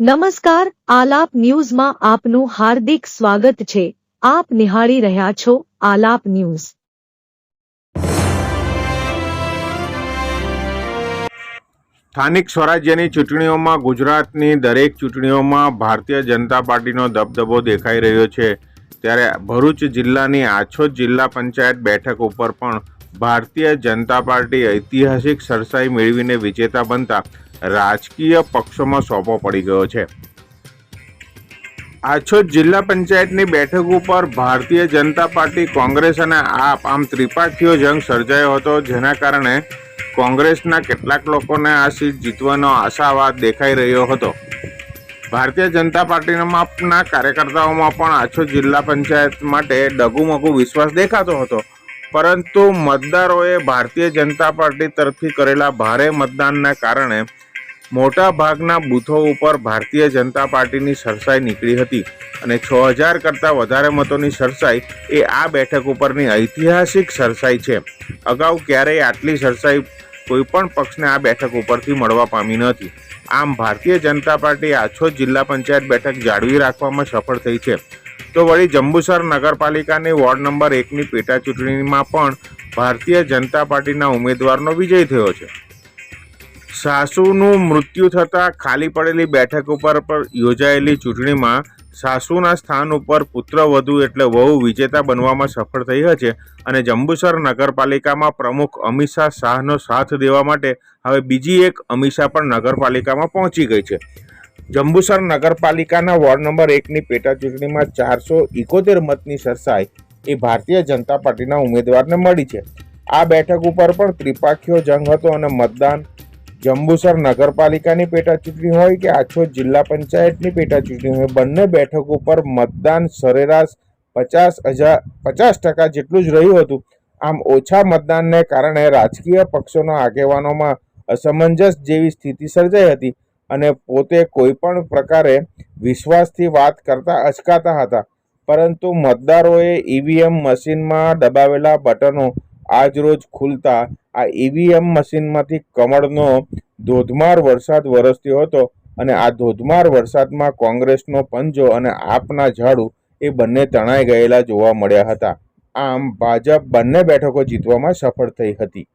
નમસ્કાર, આલાપ ન્યૂઝમાં આપનું હાર્દિક સ્વાગત છે. આપ નિહાળી રહ્યા છો આલાપ ન્યૂઝ. સ્થાનિક સ્વરાજ્યની ચૂંટણીઓમાં ગુજરાતની દરેક ચૂંટણીઓમાં ભારતીય જનતા પાર્ટીનો દબદબો દેખાઈ રહ્યો છે. ત્યારે ભરૂચ જિલ્લાની આછોદ જિલ્લા પંચાયત બેઠક ઉપર પણ ભારતીય જનતા પાર્ટી ઐતિહાસિક સરસાઈ મેળવીને વિજેતા બનતા રાજકીય પક્ષોમાં સોંપો પડી ગયો છે. આછોદ જિલ્લા પંચાયતની બેઠક ઉપર ભારતીય જનતા પાર્ટી, કોંગ્રેસ અને આપ, આમ ત્રિપાઠીઓ જંગ સર્જાયો હતો, જેના કારણે કોંગ્રેસના કેટલાક લોકોને આ સીટ જીતવાનો આશાવાદ દેખાઈ રહ્યો હતો. ભારતીય જનતા પાર્ટીના કાર્યકર્તાઓમાં પણ આછોદ જિલ્લા પંચાયત માટે ડગુમગુ વિશ્વાસ દેખાતો હતો. પરંતુ મતદારોએ ભારતીય જનતા પાર્ટી તરફથી કરેલા ભારે મતદાનના કારણે મોટા ભાગના બૂથો ઉપર ભારતીય જનતા પાર્ટીની સરસાઈ નીકળી હતી અને છ હજાર કરતાં વધારે મતોની સરસાઈ એ આ બેઠક ઉપરની ઐતિહાસિક સરસાઈ છે. અગાઉ ક્યારેય આટલી સરસાઈ કોઈપણ પક્ષને આ બેઠક ઉપરથી મળવા પામી નથી. આમ ભારતીય જનતા પાર્ટી આછોદ જિલ્લા પંચાયત બેઠક જાળવી રાખવામાં સફળ થઈ છે. તો વળી જંબુસર નગરપાલિકાની વોર્ડ નંબર એકની પેટા ચૂંટણીમાં પણ ભારતીય જનતા પાર્ટીના ઉમેદવારનો વિજય થયો છે. સાસુનું મૃત્યુ થતાં ખાલી પડેલી બેઠક ઉપર પર યોજાયેલી ચૂંટણીમાં સાસુના સ્થાન ઉપર પુત્રવધુ એટલે વહુ વિજેતા બનવામાં સફળ થઈ છે અને જંબુસર નગરપાલિકામાં પ્રમુખ અમીષા શાહનો સાથ દેવા માટે હવે બીજી એક અમીષા પણ નગરપાલિકામાં પહોંચી ગઈ છે. જંબુસર નગરપાલિકાના વોર્ડ નંબર એકની પેટા ચૂંટણીમાં ચારસો ઇકોતેર મતની સરસાઈ એ ભારતીય જનતા પાર્ટીના ઉમેદવારને મળી છે. આ બેઠક ઉપર પણ ત્રિપાખીયો જંગ હતો અને મતદાન જંબુસર નગરપાલિકાની પેટા ચૂંટણી હોય કે આછોદ જિલ્લા પંચાયતની પેટા ચૂંટણી હોય, બંને બેઠક ઉપર મતદાન સરેરાશ પચાસ હજાર, પચાસ ટકા જેટલું જ રહ્યું હતું. આમ ઓછા મતદાનને કારણે રાજકીય પક્ષોના આગેવાનોમાં અસમંજસ જેવી સ્થિતિ સર્જાઈ હતી અને પોતે કોઈપણ પ્રકારે વિશ્વાસથી વાત કરતા અચકાતા હતા. પરંતુ મતદારોએ ઈવીએમ મશીનમાં દબાવેલા બટનો આજરોજ ખુલતા આ ઈવીએમ મશીનમાંથી કમળનો ધોધમાર વરસાદ વરસ્યો હતો અને આ ધોધમાર વરસાદમાં કોંગ્રેસનો પંજો અને આપના ઝાડુ એ બંને તણાઈ ગયેલા જોવા મળ્યા હતા. આમ ભાજપ બંને બેઠકો જીતવામાં સફળ થઈ હતી.